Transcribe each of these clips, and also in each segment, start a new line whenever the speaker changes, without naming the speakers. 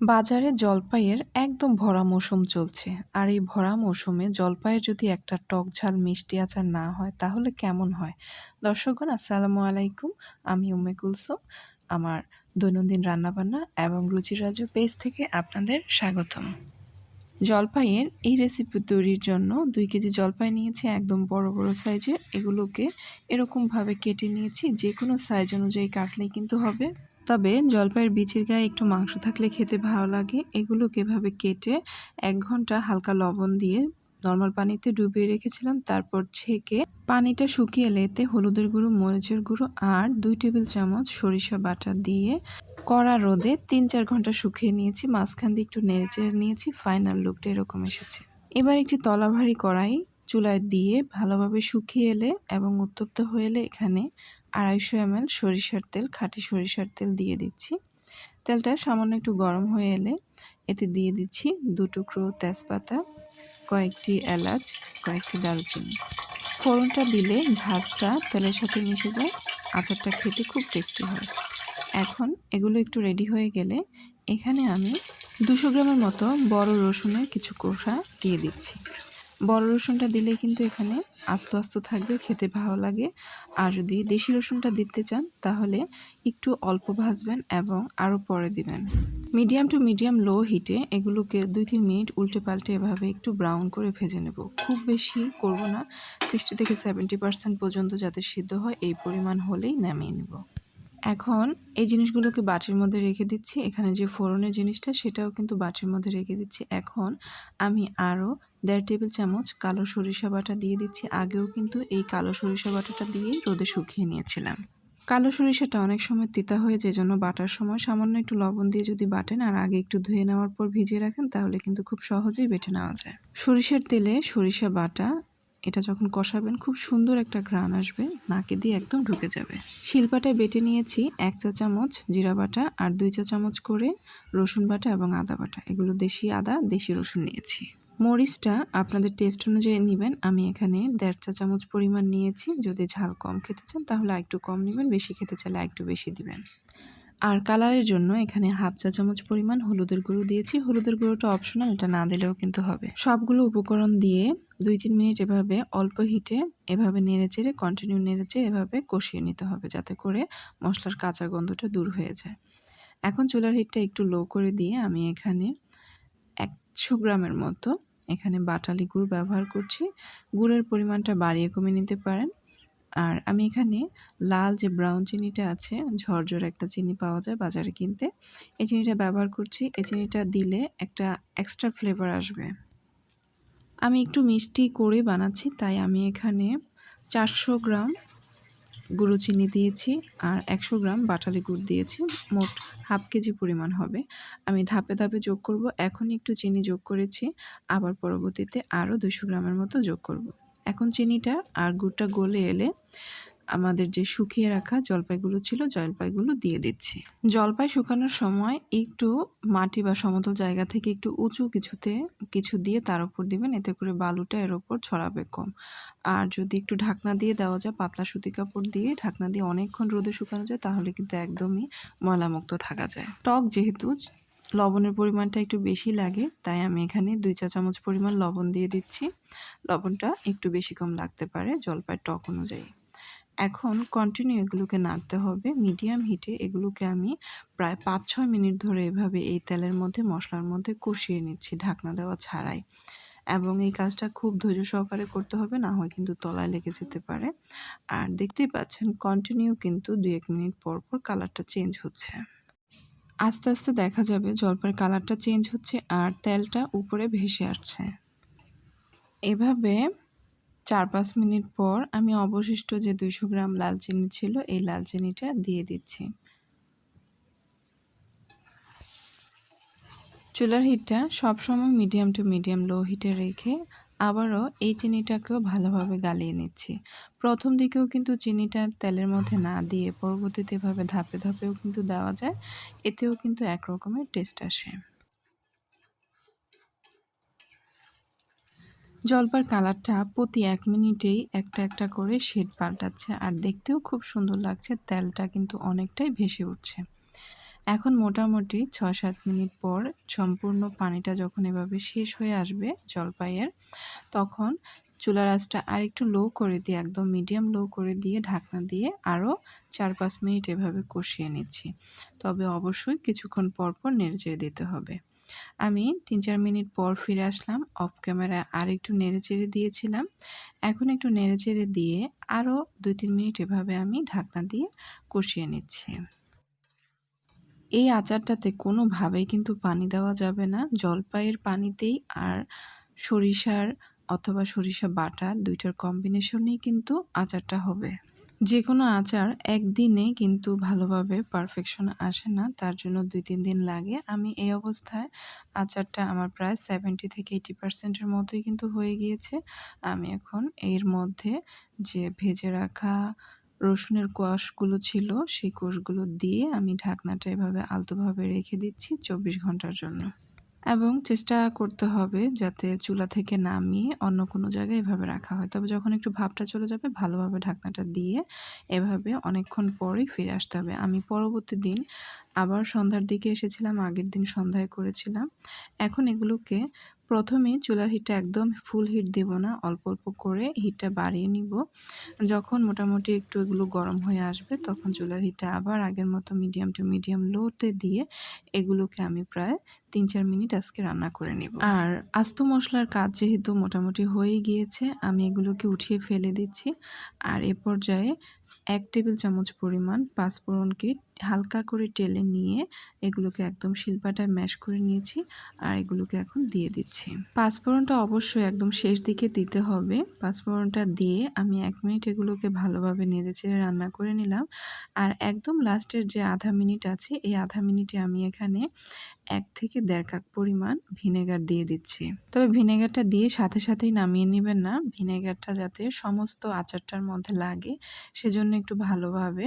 বাজারে জলপাইয়ের একদম ভরা মৌসুম চলছে। আর এই ভরা মৌসুমে জলপাইয়ের যদি একটা টক ঝাল মিষ্টি আচার না হয়, তাহলে কেমন হয়? দর্শকগণ, আসসালামু আলাইকুম। আমি উমে কুলসুম, আমার দৈনন্দিন রান্নাবান্না এবং রুচিরাজ পেজ থেকে আপনাদের স্বাগতম। জলপাইয়ের এই রেসিপি তৈরির জন্য দুই কেজি জলপাই নিয়েছি একদম বড় বড় সাইজের এগুলোকে এরকমভাবে কেটে নিয়েছি যে কোনো সাইজ অনুযায়ী কাটলেই কিন্তু হবে। তবে জলপাইয়ের বিচির গায়ে একটু মাংস থাকলে খেতে ভালো লাগে। এগুলোকে এভাবে কেটে এক ঘণ্টা হালকা লবণ দিয়ে নর্মাল পানিতে ডুবিয়ে রেখেছিলাম, তারপর ছেঁকে পানিটা শুকিয়ে এলে এতে হলুদের গুঁড়ো, মরিচের গুঁড়ো আর দুই টেবিল চামচ সরিষা বাটা দিয়ে কড়া রোদে তিন চার ঘণ্টা শুকিয়ে নিয়েছি। মাঝখান দিয়ে একটু নেড়ে চেড়ে নিয়েছি ফাইনাল লুকটা এরকম এসেছে। এবার একটি তলাভারী কড়াই চুলায় দিয়ে ভালোভাবে শুকিয়ে এলে এবং উত্তপ্ত হয়ে এলে এখানে আড়াইশো এমএল সরিষার তেল, খাঁটি সরিষার তেল দিয়ে দিচ্ছি। তেলটা সামান্য একটু গরম হয়ে এলে এতে দিয়ে দিচ্ছি দু টুকরো তেজপাতা, কয়েকটি এলাচ, কয়েকটি দারুচিনি। ফোড়নটা দিলে ভাজটা তেলের সাথে মিশে যায়, আচারটা খেতে খুব টেস্টি হয়। এখন এগুলো একটু রেডি হয়ে গেলে এখানে আমি দুশো গ্রামের মতো বড় রসুনের কিছু কোষা দিয়ে দিচ্ছি। বড় রসুনটা দিলে কিন্তু এখানে আস্ত আস্ত থাকবে, খেতে ভালো লাগে। আর যদি দেশি রসুনটা দিতে চান, তাহলে একটু অল্প ভাজবেন এবং আরও পরে দিবেন। মিডিয়াম টু মিডিয়াম লো হিটে এগুলোকে দুই তিন মিনিট উল্টে পাল্টে এভাবে একটু ব্রাউন করে ভেজে নেব। খুব বেশি করব না, সিক্সটি থেকে সেভেন্টি পার্সেন্ট পর্যন্ত যাতে সিদ্ধ হয়, এই পরিমাণ হলেই নামিয়ে নেব। এখন এই জিনিসগুলোকে বাটির মধ্যে রেখে দিচ্ছি। এখানে যে ফোড়নের জিনিসটা, সেটাও কিন্তু বাটির মধ্যে রেখে দিচ্ছি। এখন আমি আরও দেড় টেবিল চামচ কালো সরিষা বাটা দিয়ে দিচ্ছি। আগেও কিন্তু এই কালো সরিষা বাটাটা দিয়ে রোদে শুকিয়ে নিয়েছিলাম। কালো সরিষাটা অনেক সময় তিতা হয়ে যে জন্য বাটার সময় সামান্য একটু লবণ দিয়ে যদি বাটেন আর আগে একটু ধুয়ে নেওয়ার পর ভিজিয়ে রাখেন, তাহলে কিন্তু খুব সহজেই বেটে নেওয়া যায়। সরিষার তেলে সরিষা বাটা এটা যখন কষাবেন, খুব সুন্দর একটা ঘ্রাণ আসবে, নাকে দিয়ে একদম ঢুকে যাবে। শিলপাটায় বেটে নিয়েছি এক চা চামচ জিরা বাটা আর দুই চা চামচ করে রসুন বাটা এবং আদা বাটা। এগুলো দেশি আদা, দেশি রসুন নিয়েছি। মরিচটা আপনাদের টেস্ট অনুযায়ী নেবেন। আমি এখানে দেড় চা চামচ পরিমাণ নিয়েছি। যদি ঝাল কম খেতে চান, তাহলে একটু কম নেবেন, বেশি খেতে চাইলে একটু বেশি দিবেন। আর কালারের জন্য এখানে হাফ চা চামচ পরিমাণ হলুদের গুঁড়ো দিয়েছি। হলুদের গুঁড়োটা অপশনাল এটা না দিলেও কিন্তু হবে। সবগুলো উপকরণ দিয়ে দুই তিন মিনিট এভাবে অল্প হিটে এভাবে নেড়ে চেড়ে কন্টিনিউ নেড়ে চেড়ে এভাবে কষিয়ে নিতে হবে যাতে করে মশলার কাঁচা গন্ধটা দূর হয়ে যায়। এখন চুলার হিটটা একটু লো করে দিয়ে আমি এখানে একশো গ্রামের মতো এখানে বাটালি গুড় ব্যবহার করছি। গুড়ের পরিমাণটা বাড়িয়ে কমিয়ে নিতে পারেন। আর আমি এখানে লাল যে ব্রাউন চিনিটা আছে, ঝরঝর একটা চিনি পাওয়া যায় বাজারে কিনতে, এই চিনিটা ব্যবহার করছি। এই চিনিটা দিলে একটা এক্সট্রা ফ্লেভার আসবে। আমি একটু মিষ্টি করে বানাচ্ছি, তাই আমি এখানে চারশো গ্রাম গুঁড়ো চিনি দিয়েছি আর একশো গ্রাম বাটালি গুড় দিয়েছি। মোট হাফ কেজি পরিমাণ হবে। আমি ধাপে ধাপে যোগ করব। এখন একটু চিনি যোগ করেছি, আবার পরবর্তীতে আরও দুশো গ্রামের মতো যোগ করব। এখন চিনিটা আর গুড়টা গলে এলে আমাদের যে শুকিয়ে রাখা জলপাইগুলো ছিল, জলপাইগুলো দিয়ে দিচ্ছি। জলপাই শুকানোর সময় একটু মাটি বা সমতল জায়গা থেকে একটু উঁচু কিছুতে কিছু দিয়ে তার উপর দিবেন, এতে করে বালুটা এর ওপর ছড়াবে কম। আর যদি একটু ঢাকনা দিয়ে দেওয়া যায়, পাতলা সুতি কাপড় দিয়ে ঢাকনা দিয়ে অনেকক্ষণ রোদে শুকানো যায়, তাহলে কিন্তু একদমই ময়লামুক্ত থাকা যায়। টক যেহেতু লবণের পরিমাণটা একটু বেশি লাগে, তাই আমি এখানে দুই চা চামচ পরিমাণ লবণ দিয়ে দিচ্ছি। লবণটা একটু বেশি কম লাগতে পারে জলপাই টক অনুযায়ী। এখন কন্টিনিউ এগুলোকে নাড়তে হবে। মিডিয়াম হিটে এগুলোকে আমি প্রায় পাঁচ ছয় মিনিট ধরে এভাবে এই তেলের মধ্যে, মশলার মধ্যে কষিয়ে নিচ্ছি ঢাকনা দেওয়া ছাড়াই। এবং এই কাজটা খুব ধৈর্য সহকারে করতে হবে, না হয় কিন্তু তলায় লেগে যেতে পারে। আর দেখতেই পাচ্ছেন কন্টিনিউ কিন্তু দু এক মিনিট পর পর কালারটা চেঞ্জ হচ্ছে। আস্তে আস্তে দেখা যাবে জলপাইয়ের কালারটা চেঞ্জ হচ্ছে আর তেলটা উপরে ভেসে আসছে। এভাবে চার পাঁচ মিনিট পর আমি অবশিষ্ট যে দুইশো গ্রাম লাল চিনি ছিল, এই লাল চিনিটা দিয়ে দিচ্ছি। চুলার হিটটা সবসময় মিডিয়াম টু মিডিয়াম লো হিটে রেখে আবারও এই চিনিটাকেও ভালোভাবে গালিয়ে নিচ্ছি। প্রথম দিকেও কিন্তু চিনিটা তেলের মধ্যে না দিয়ে পরবর্তীতে এভাবে ধাপে ধাপেও কিন্তু দেওয়া যায়, এতেও কিন্তু এক রকমের টেস্ট আসে। জলপার কালারটা প্রতি এক মিনিটেই একটা একটা করে শেড পাল্টাচ্ছে আর দেখতেও খুব সুন্দর লাগছে, তেলটা কিন্তু অনেকটাই ভেসে উঠছে। এখন মোটামুটি ছ সাত মিনিট পর সম্পূর্ণ পানিটা যখন এভাবে শেষ হয়ে আসবে জলপাইয়ের, তখন চুলার আঁচটা আর একটু লো করে দিয়ে, একদম মিডিয়াম লো করে দিয়ে ঢাকনা দিয়ে আরও চার পাঁচ মিনিট এভাবে কষিয়ে নিচ্ছি। তবে অবশ্যই কিছুক্ষণ পর পর নেড়েচেড়ে দিতে হবে। আমি তিন চার মিনিট পর ফিরে আসলাম অফ ক্যামেরায় আর একটু নেড়েচেড়ে দিয়েছিলাম। এখন একটু নেড়েচেড়ে দিয়ে আরও দুই তিন মিনিট এভাবে আমি ঢাকনা দিয়ে কষিয়ে নিচ্ছি। এই আচারটাতে কোনোভাবেই কিন্তু পানি দেওয়া যাবে না। জলপাইয়ের পানিতেই আর সরিষার অথবা সরিষা বাটা দুইটার কম্বিনেশনেই কিন্তু আচারটা হবে। যে কোনো আচার একদিনে কিন্তু ভালোভাবে পারফেকশন আসে না, তার জন্য দুই, তিন দিন লাগে। আমি এই অবস্থায় আচারটা আমার প্রায় সেভেন্টি থেকে এইটি পার্সেন্টের মতোই কিন্তু হয়ে গিয়েছে। আমি এখন এর মধ্যে যে ভেজে রাখা রসুনের কোয়াশগুলো ছিল, সেই কোষগুলো দিয়ে আমি ঢাকনাটা এভাবে আলতোভাবে রেখে দিচ্ছি চব্বিশ ঘণ্টার জন্য। এবং চেষ্টা করতে হবে যাতে চুলা থেকে নামিয়ে অন্য কোনো জায়গায় এভাবে রাখা হয়। তবে যখন একটু ভাবটা চলে যাবে, ভালোভাবে ঢাকনাটা দিয়ে এভাবে অনেকক্ষণ পরেই ফিরে আসতে হবে। আমি পরবর্তী দিন আবার সন্ধ্যার দিকে এসেছিলাম, আগের দিন সন্ধ্যায় করেছিলাম। এখন এগুলোকে প্রথমে চুলার হিটটা একদম ফুল হিট দেব না, অল্প অল্প করে হিটটা বাড়িয়ে নিব। যখন মোটামুটি একটু এগুলো গরম হয়ে আসবে, তখন চুলার হিটটা আবার আগের মতো মিডিয়াম টু মিডিয়াম লোতে দিয়ে এগুলোকে আমি প্রায় তিন চার মিনিট আজকে রান্না করে নিব। আর আস্ত মশলার কাজ যেহেতু মোটামুটি হয়ে গিয়েছে, আমি এগুলোকে উঠিয়ে ফেলে দিচ্ছি। আর এ পর্যায়ে এক টেবিল চামচ পরিমাণ পাঁচফোড়নকে হালকা করে টেলে নিয়ে এগুলোকে একদম শিল্পাটায় ম্যাশ করে নিয়েছি আর এগুলোকে এখন দিয়ে দিচ্ছি। পাঁচফোড়নটা অবশ্যই একদম শেষ দিকে দিতে হবে। পাঁচফোড়নটা দিয়ে আমি এক মিনিট এগুলোকে ভালোভাবে নেড়ে চেড়ে রান্না করে নিলাম। আর একদম লাস্টের যে আধা মিনিট আছে, এই আধা মিনিটে আমি এখানে এক থেকে দেড় কাপ পরিমাণ ভিনেগার দিয়ে দিচ্ছি। তবে ভিনেগারটা দিয়ে সাথে সাথেই নামিয়ে নেবেন না। ভিনেগারটা যাতে সমস্ত আচারটার মধ্যে লাগে, সেজন্য একটু ভালোভাবে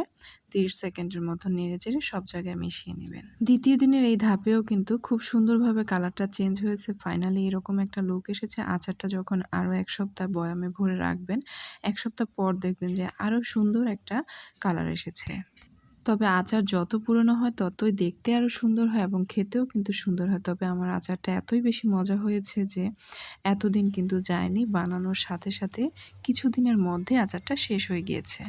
তিরিশ সেকেন্ডের মতো নেড়ে চেড়ে সব জায়গায় মিশিয়ে নেবেন। দ্বিতীয় দিনের এই ধাপেও কিন্তু খুব সুন্দরভাবে কালারটা চেঞ্জ হয়েছে। ফাইনালি এরকম একটা লুক এসেছে। আচারটা যখন আরও এক সপ্তাহ বয়ামে ভরে রাখবেন, এক সপ্তাহ পর দেখবেন যে আরও সুন্দর একটা কালার এসেছে। তবে আচার যত পুরনো হয়, ততই দেখতে আরও সুন্দর হয় এবং খেতেও কিন্তু সুন্দর হয়। তবে আমার আচারটা এতই বেশি মজা হয়েছে যে এতদিন কিন্তু যায়নি। বানানোর সাথে সাথে কিছুদিনের মধ্যে আচারটা শেষ হয়ে গিয়েছে।